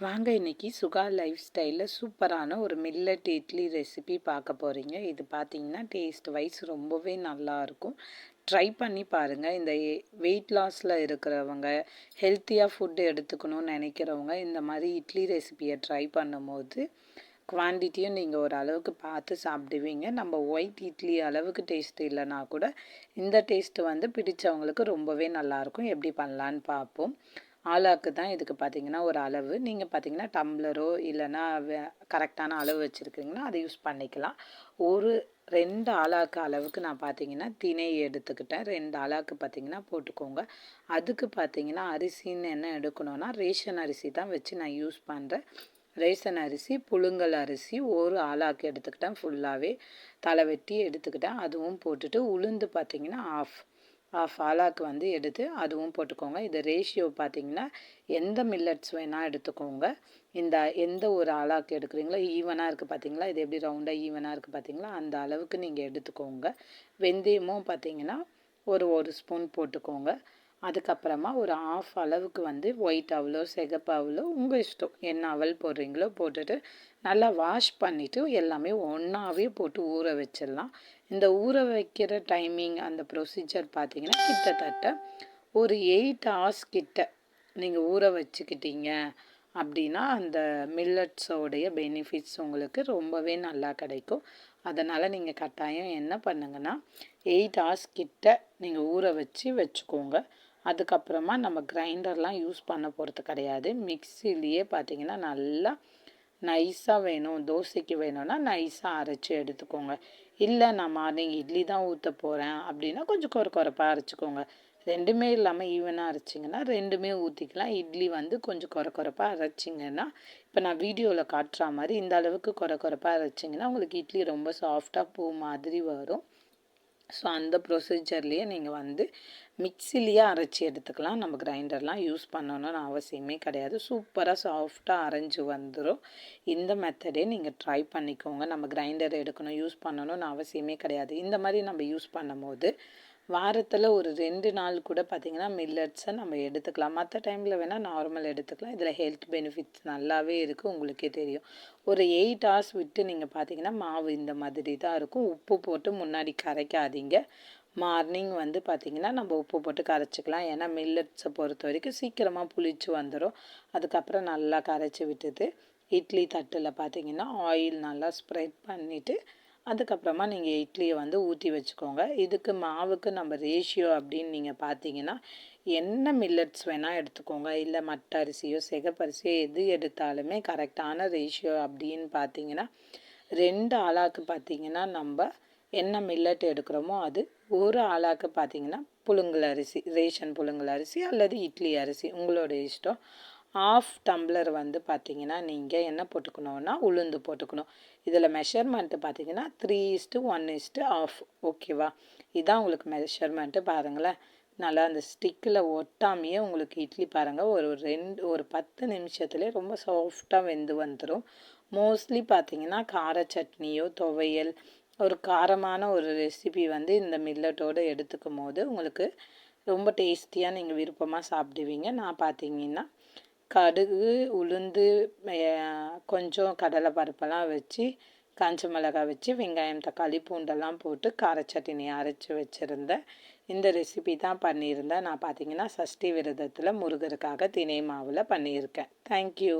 வாங்க இன்னைக்கு சுகா லைஃப் ஸ்டைலில் சூப்பரான ஒரு மில்லட் இட்லி ரெசிபி பார்க்க போகிறீங்க இது பார்த்தீங்கன்னா டேஸ்ட் வைஸ் ரொம்பவே நல்லாயிருக்கும் ட்ரை பண்ணி பாருங்கள் இந்த வெயிட் லாஸில் இருக்கிறவங்க ஹெல்த்தியாக ஃபுட்டு எடுத்துக்கணும்னு நினைக்கிறவங்க இந்த மாதிரி இட்லி ரெசிபியை ட்ரை பண்ணும்போது குவான்டிட்டியும் நீங்கள் ஒரு அளவுக்கு பார்த்து சாப்பிடுவீங்க. நம்ம ஒயிட் இட்லி அளவுக்கு டேஸ்ட் இல்லைனா கூட இந்த டேஸ்ட்டு வந்து பிடிச்சவங்களுக்கு ரொம்பவே நல்லாயிருக்கும் எப்படி பண்ணலான்னு பார்ப்போம். ஆலாக்கு தான் இதுக்கு பார்த்தீங்கன்னா ஒரு அளவு. நீங்கள் பார்த்தீங்கன்னா டம்ளரோ இல்லைன்னா கரெக்டான அளவு வச்சுருக்கீங்கன்னா அதை யூஸ் பண்ணிக்கலாம். ஒரு ரெண்டு ஆளாக்கு அளவுக்கு நான் பார்த்தீங்கன்னா திணை எடுத்துக்கிட்டேன். ரெண்டு ஆளாக்கு பார்த்தீங்கன்னா போட்டுக்கோங்க. அதுக்கு பார்த்தீங்கன்னா அரிசின்னு என்ன எடுக்கணும்னா ரேஷன் அரிசி தான் வச்சு நான் யூஸ் பண்ணுறேன் ரேஷன் அரிசி புழுங்கல் அரிசி ஒரு ஆளாக்கு எடுத்துக்கிட்டேன். ஃபுல்லாகவே தலை வெட்டி எடுத்துக்கிட்டேன். அதுவும் போட்டுட்டு உளுந்து பார்த்தீங்கன்னா ஆஃப் ஆஃப் ஆலாக்கு வந்து எடுத்து அதுவும் போட்டுக்கோங்க. இது ரேஷியோ பார்த்தீங்கன்னா எந்த மில்லட்ஸ் வேணால் எடுத்துக்கோங்க. இந்த எந்த ஒரு ஆலாக்கு எடுக்கிறீங்களோ ஈவனாக இருக்குது பார்த்தீங்களா? இது எப்படி ரவுண்டாக ஈவனாக இருக்குது பார்த்தீங்களா? அந்த அளவுக்கு நீங்கள் எடுத்துக்கோங்க. வெந்தயமும் பார்த்தீங்கன்னா ஒரு ஒரு ஸ்பூன் போட்டுக்கோங்க. அதுக்கப்புறமா ஒரு ஆஃப் அளவுக்கு வந்து ஒயிட் அவலோ சிகப்பு அவலோ உங்கள் இஷ்டம். என்ன அவல் போடுறீங்களோ போட்டுட்டு நல்லா வாஷ் பண்ணிவிட்டு எல்லாமே ஒன்றாவே போட்டு ஊற வச்சிடலாம். இந்த ஊற வைக்கிற டைமிங் அந்த ப்ரொசீஜர் பார்த்தீங்கன்னா கிட்டத்தட்ட ஒரு எயிட் ஹவர்ஸ் கிட்ட நீங்கள் ஊற வச்சுக்கிட்டீங்க அப்படின்னா அந்த மில்லட்ஸோடைய பெனிஃபிட்ஸ் உங்களுக்கு ரொம்பவே நல்லா கிடைக்கும். அதனால் நீங்கள் கட்டாயம் என்ன பண்ணுங்கன்னா எயிட் ஹவர்ஸ் கிட்ட நீங்கள் ஊற வச்சு வச்சுக்கோங்க. அதுக்கப்புறமா நம்ம கிரைண்டர்லாம் யூஸ் பண்ண போகிறது கிடையாது. மிக்சிலேயே பார்த்தீங்கன்னா நல்லா நைஸாக வேணும் தோசைக்கு வேணும்னா நைஸாக அரைச்சி எடுத்துக்கோங்க. இல்லை நான் மார்னிங் இட்லி தான் ஊற்ற போகிறேன் அப்படின்னா கொஞ்சம் குறை குறைப்பாக அரைச்சிக்கோங்க. ரெண்டுமே இல்லாமல் ஈவனாக அரைச்சிங்கன்னா ரெண்டுமே ஊற்றிக்கலாம் இட்லி வந்து கொஞ்சம் குறை குறைப்பாக அரைச்சிங்கன்னா இப்போ நான் வீடியோவில் காட்டுற மாதிரி இந்த அளவுக்கு குறை குறைப்பாக அரைச்சிங்கன்னா உங்களுக்கு இட்லி ரொம்ப சாஃப்டாக பூ மாதிரி வரும். ஸோ அந்த ப்ரொசீஜர்லேயே நீங்கள் வந்து மிக்சிலேயே அரைச்சி எடுத்துக்கலாம். நம்ம கிரைண்டர்லாம் யூஸ் பண்ணணும்னு அவசியமே கிடையாது. சூப்பராக சாஃப்டாக அரைஞ்சி வந்துடும் இந்த மெத்தடே நீங்கள் ட்ரை பண்ணிக்கோங்க. நம்ம கிரைண்டர் எடுக்கணும் யூஸ் பண்ணணும்னு அவசியமே கிடையாது. இந்த மாதிரி நம்ம யூஸ் பண்ணும்போது வாரத்தில் ஒரு ரெண்டு நாள் கூட பார்த்திங்கன்னா மில்லட்ஸை நம்ம எடுத்துக்கலாம். மற்ற டைமில் வேணால் நார்மல் எடுத்துக்கலாம். இதில் ஹெல்த் பெனிஃபிட்ஸ் நல்லாவே இருக்குது உங்களுக்கே தெரியும். ஒரு எயிட் ஹவர்ஸ் விட்டு நீங்கள் பார்த்தீங்கன்னா மாவு இந்த மாதிரி தான் இருக்கும். உப்பு போட்டு முன்னாடி கரைக்காதீங்க. மார்னிங் வந்து பார்த்திங்கன்னா நம்ம உப்பு போட்டு கரைச்சிக்கலாம். ஏன்னா மில்லட்ஸை பொறுத்த வரைக்கும் சீக்கிரமாக புளிச்சு வந்துடும் அதுக்கப்புறம் நல்லா கரைச்சி விட்டுட்டு இட்லி தட்டில் பார்த்திங்கன்னா ஆயில் நல்லா ஸ்ப்ரெட் பண்ணிவிட்டு அதுக்கப்புறமா நீங்கள் இட்லியை வந்து ஊற்றி வச்சுக்கோங்க. இதுக்கு மாவுக்கு நம்ம ரேஷியோ அப்படின்னு நீங்கள் பார்த்தீங்கன்னா என்ன மில்லட்ஸ் வேணால் எடுத்துக்கோங்க. இல்லை மட்ட அரிசியோ சிகப்பரிசியோ எது எடுத்தாலுமே கரெக்டான ரேஷியோ அப்படின்னு பார்த்தீங்கன்னா ரெண்டு ஆளாக்கு பார்த்தீங்கன்னா நம்ம என்ன மில்லட் எடுக்கிறோமோ அது ஒரு ஆளாக்கு பார்த்தீங்கன்னா புழுங்கல் அரிசி ரேஷன் புழுங்கல் அரிசி அல்லது இட்லி அரிசி. உங்களோட இஷ்டம். ஆஃப் டம்ளர் வந்து பார்த்திங்கன்னா நீங்கள் என்ன போட்டுக்கணுன்னா உளுந்து போட்டுக்கணும். இதில் மெஷர்மெண்ட்டு பார்த்தீங்கன்னா three is to one is to half ஓகேவா இதுதான் உங்களுக்கு மெஷர்மெண்ட்டு பாருங்களேன். நல்லா அந்த ஸ்டிக்கில் ஒட்டாமையே உங்களுக்கு இட்லி பாருங்கள் ஒரு ரெண்டு ஒரு பத்து நிமிஷத்துலேயே ரொம்ப சாஃப்டாக வெந்து வந்துடும் மோஸ்ட்லி பார்த்தீங்கன்னா கார சட்னியோ துவையல் ஒரு காரமான ஒரு ரெசிபி வந்து இந்த மில்லட்டோடு எடுத்துக்கும் போது உங்களுக்கு ரொம்ப டேஸ்டியாக நீங்கள் விருப்பமாக சாப்பிடுவீங்க. நான் பார்த்தீங்கன்னா கடுகு உளுந்து கொஞ்சம் கடலை பருப்பெல்லாம் வச்சு காஞ்ச மிளகாய் வச்சு வெங்காயம் தக்காளி பூண்டெல்லாம் போட்டு கார சட்னி அரைச்சி வச்சுருந்தேன். இந்த ரெசிபி தான் பண்ணியிருந்தேன். நான் பார்த்தீங்கன்னா சஷ்டி விரதத்தில் முருகருக்காக தினை மாவில் பண்ணியிருக்கேன். தேங்க்யூ